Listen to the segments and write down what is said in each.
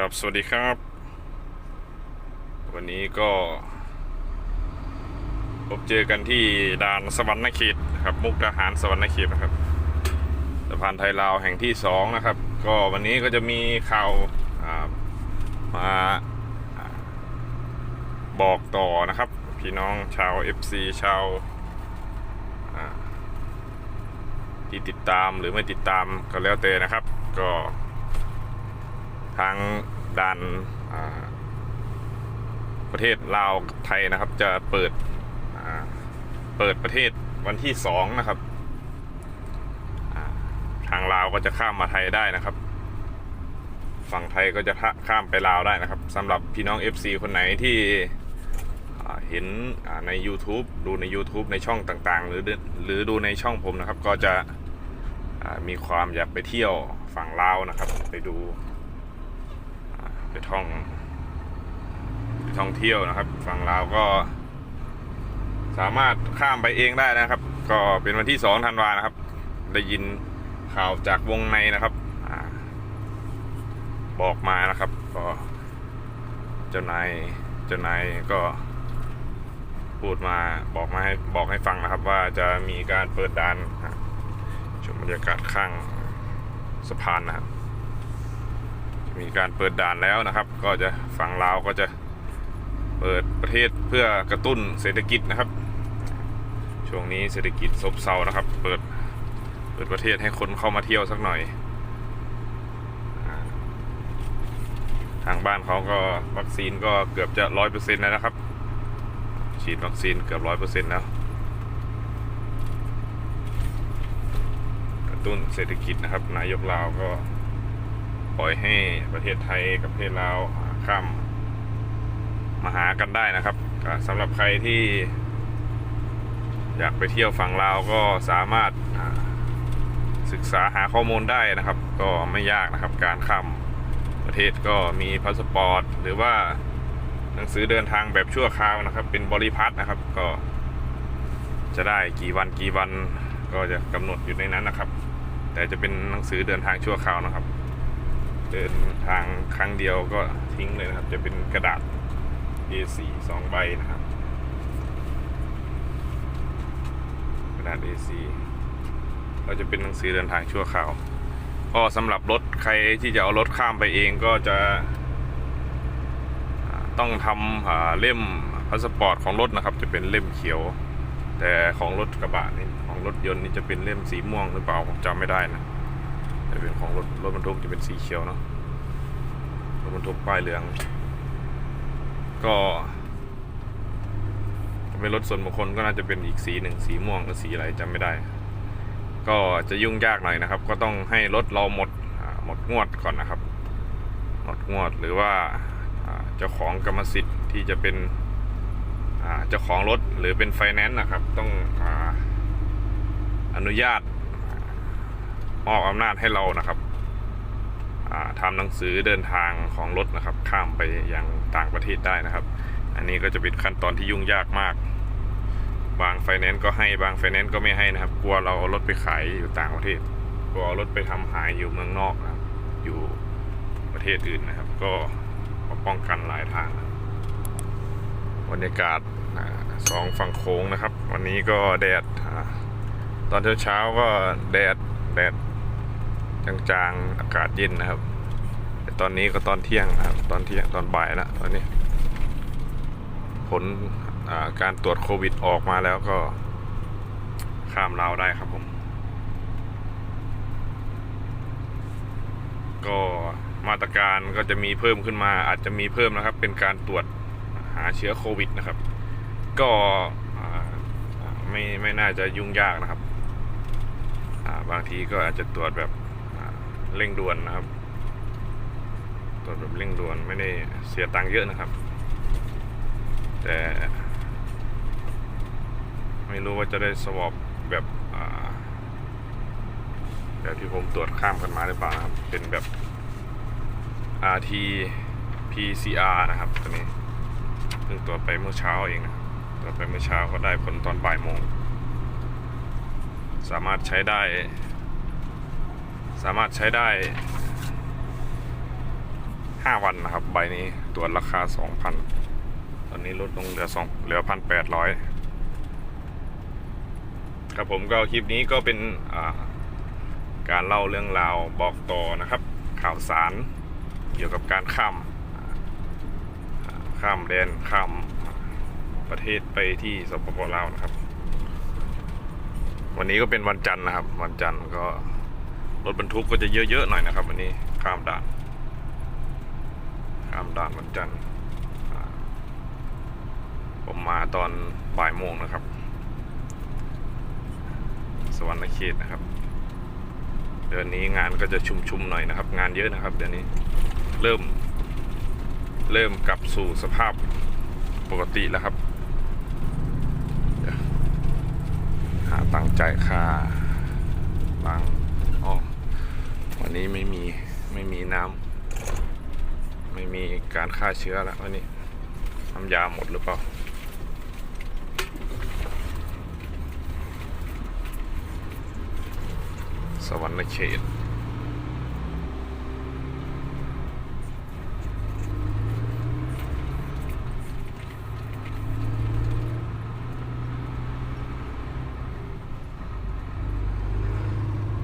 ครับ สวัสดีครับ วันนี้ก็ พบเจอกันที่ด่านสวรรณเขตนะครับ มุกดาหารสวรรณเขตนะครับสะพานไทยลาวแห่งที่สองนะครับ ก็วันนี้ก็จะมีข่าวมาบอกต่อนะครับ พี่น้องชาว FC ชาวที่ติดตามหรือไม่ติดตามก็แล้วแต่นะครับ ก็ทาง ด่านประเทศลาวไทยนะครับ จะเปิดเปิดประเทศวันที่สองนะครับทางลาวก็จะข้ามมาไทยได้นะครับ ฝั่งไทยก็จะข้ามไปลาวได้นะครับสำหรับพี่น้อง FC คนไหนที่เห็นใน YouTube ดูใน YouTube ในช่องต่างๆ หรือหรือดูในช่องผมนะครับ ก็จะมีความอยากไปเที่ยวฝั่งลาวนะครับ ไปดู ไปท่องไปท่องเที่ยวนะครับ ฝั่งลาวก็ สามารถข้ามไปเองได้นะครับ ก็เป็นวันที่สองธันวานะครับ ได้ยินข่าวจากวงในนะครับอบอกมานะครับ ก็เจ้านายเจ้านายก็พูดมาบอกมาให้บอกให้ฟังนะครับ ว่าจะมีการเปิดด่านชมบรรยากาศข้างสะพานนะครับ มีการเปิดด่านแล้วนะครับ ก็จะฝั่งลาวก็จะเปิดประเทศเพื่อกระตุ้นเศรษฐกิจนะครับ ช่วงนี้เศรษฐกิจซบเซานะครับ เปิดเปิดประเทศให้คนเข้ามาเที่ยวสักหน่อย ทางบ้านเขาก็วัคซีนก็เกือบจะร้อยเปอร์เซ็นต์แล้วนะครับ ฉีดวัคซีนเกือบร้อยเปอร์เซ็นต์แล้วกระตุ้นเศรษฐกิจนะครับ นายกลาวก็ ปล่อยให้ประเทศไทยกับประเทศลาวข้ามมาหากันได้นะครับสำหรับใครที่ อยากไปเที่ยวฝั่งลาวก็สามารถศึกษาหาข้อมูลได้นะครับ ก็ไม่ยากนะครับการข้ามประเทศก็มีพาสปอร์ต หรือว่าหนังสือเดินทางแบบชั่วคราวนะครับ เป็นบริพัตรนะครับก็ จะได้กี่วันกี่วันก็จะกำหนดอยู่ในนั้นนะครับ แต่จะเป็นหนังสือเดินทางชั่วคราวนะครับ เดินทางครั้งเดียวก็ทิ้งเลยนะครับ จะเป็นกระดาษ A4 สองใบนะครับ กระดาษ A4 ก็จะเป็นหนังสือเดินทางชั่วคราว ก็สำหรับรถใครที่จะเอารถข้ามไปเองก็จะต้องทำอ่าเล่มพาสปอร์ตของรถนะครับ จะเป็นเล่มเขียว แต่ของรถกระบะนี่ของรถยนต์นี่จะเป็นเล่มสีม่วงหรือเปล่าผมจำไม่ได้นะ จะเป็นของรถรถบรรทุกจะเป็นสีเขียวเนาะรถบรรทุกป้ายเหลือง ก็ถ้าเป็นรถส่วนบุคคลก็น่าจะเป็นอีกสีหนึ่งสีม่วงหรือสีอะไรจำไม่ได้ ก็จะยุ่งยากหน่อยนะครับ ก็ต้องให้รถเราหมดหมดงวดก่อนนะครับ หมดงวดหรือว่าเจ้าของกรรมสิทธิ์ที่จะเป็นเจ้าของรถหรือเป็นไฟแนนซ์นะครับ ต้องออนุญาต มอบอำนาจให้เรานะครับอ่าทำหนังสือเดินทางของรถนะครับ ข้ามไปยังต่างประเทศได้นะครับ อันนี้ก็จะเป็นขั้นตอนที่ยุ่งยากมาก บางไฟแนนซ์ก็ให้บางไฟแนนซ์ก็ไม่ให้นะครับ กลัวเราเอารถไปขายอยู่ต่างประเทศกลัวเอารถไปทำหายอยู่เมืองนอกนะครับ อยู่ประเทศอื่นนะครับ ก็ป้องกันหลายทางบรรยากาศสองฝั่งโค้งนะครับ วันนี้ก็แดดอ่าตอนเช้าก็แดดแดด จางๆ อากาศเย็นนะครับ แต่ตอนนี้ก็ตอนเที่ยงนะครับ ตอนเที่ยงตอนบ่ายแล้วตอนนี้ ผลาการตรวจโควิดออกมาแล้วก็ข้ามลาวได้ครับผม ก็มาตรการก็จะมีเพิ่มขึ้นมา อาจจะมีเพิ่มนะครับ เป็นการตรวจหาเชื้อโควิดนะครับ ก็ไม่ไม่น่าจะยุ่งยากนะครับาบางทีก็อาจจะตรวจแบบ เร่งด่วนนะครับ ตรวจแบบเร่งด่วนไม่ได้เสียตังค์เยอะนะครับ แต่ ไม่รู้ว่าจะได้สวอปแบบแบบที่ผมตรวจข้ามกันมาหรือเปล่านะครับ เป็นแบบ RT PCR นะครับตัวนี้เพิ่งตรวจไปเมื่อเช้าเองนะตรวจไปเมื่อเช้าก็ได้ผลตอนบ่ายโมง สามารถใช้ได้ สามารถใช้ได้ห้าวันนะครับ ใบนี้ตัวราคาสองพันตอนนี้ลดลงเหลือสองเหลือพันแปดร้อยครับผมก็คลิปนี้ก็เป็นการเล่าเรื่องราวบอกต่อนะครับ ข่าวสารเกี่ยวกับการข้ามข้ามแดนข้ามประเทศไปที่สปปลาวนะครับ วันนี้ก็เป็นวันจันทร์นะครับ วันจันทร์ก็ รถบรรทุกก็จะเยอะๆหน่อยนะครับ วันนี้ข้ามด่าน ข้ามด่านวันจันทร์ผมมาตอนบ่ายโมงนะครับ สวรรณเขตนะครับ เดือนนี้งานก็จะชุมๆหน่อยนะครับ งานเยอะนะครับ เดือนนี้เริ่ม เริ่มกลับสู่สภาพปกติแล้วครับหาตังค์จ่ายค่าล้าง นนี้ไม่มีไม่มีน้ำไม่มีการฆ่าเชื้อแล้ววันนี้น้ำยาหมดหรือเปล่าสวรรค์เขต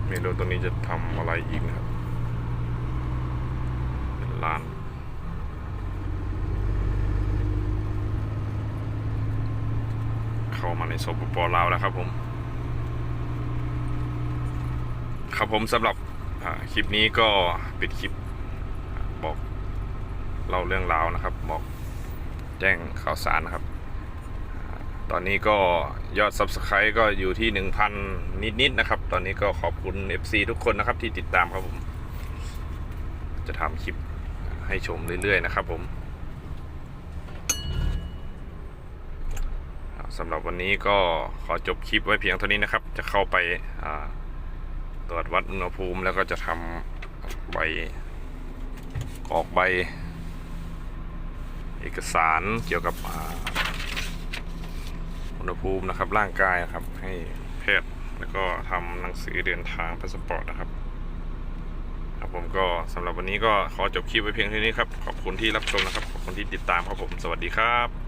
ไม่รู้ตัวนี้จะทำอะไรอีกนะครับ เป็นร้านเข้ามาในสปปลาวแล้วครับผม ครับผมสำหรับคลิปนี้ก็ปิดคลิปบอกเล่าเรื่องราวนะครับ บอกแจ้งข่าวสารนะครับ ตอนนี้ก็ยอด Subscribe ก็อยู่ที่ 1,000 นิดๆนะครับ ตอนนี้ก็ขอบคุณ FC ทุกคนนะครับที่ติดตามครับผม จะทำคลิปให้ชมเรื่อยๆ นะครับผมสำหรับวันนี้ก็ขอจบคลิปไว้เพียงเท่านี้นะครับ จะเข้าไปอ่าตรวจวัดอุณหภูมิแล้วก็จะทำใบออกใบ เอกสารเกี่ยวกับ อุณหภูมินะครับร่างกายนะครับให้แพทย์แล้วก็ทำหนังสือเดินทางพาสปอร์ตนะครับครับผมก็สำหรับวันนี้ก็ขอจบคลิปไว้เพียงเท่านี้ครับ ขอบคุณที่รับชมนะครับ ขอบคุณที่ติดตามครับผม สวัสดีครับ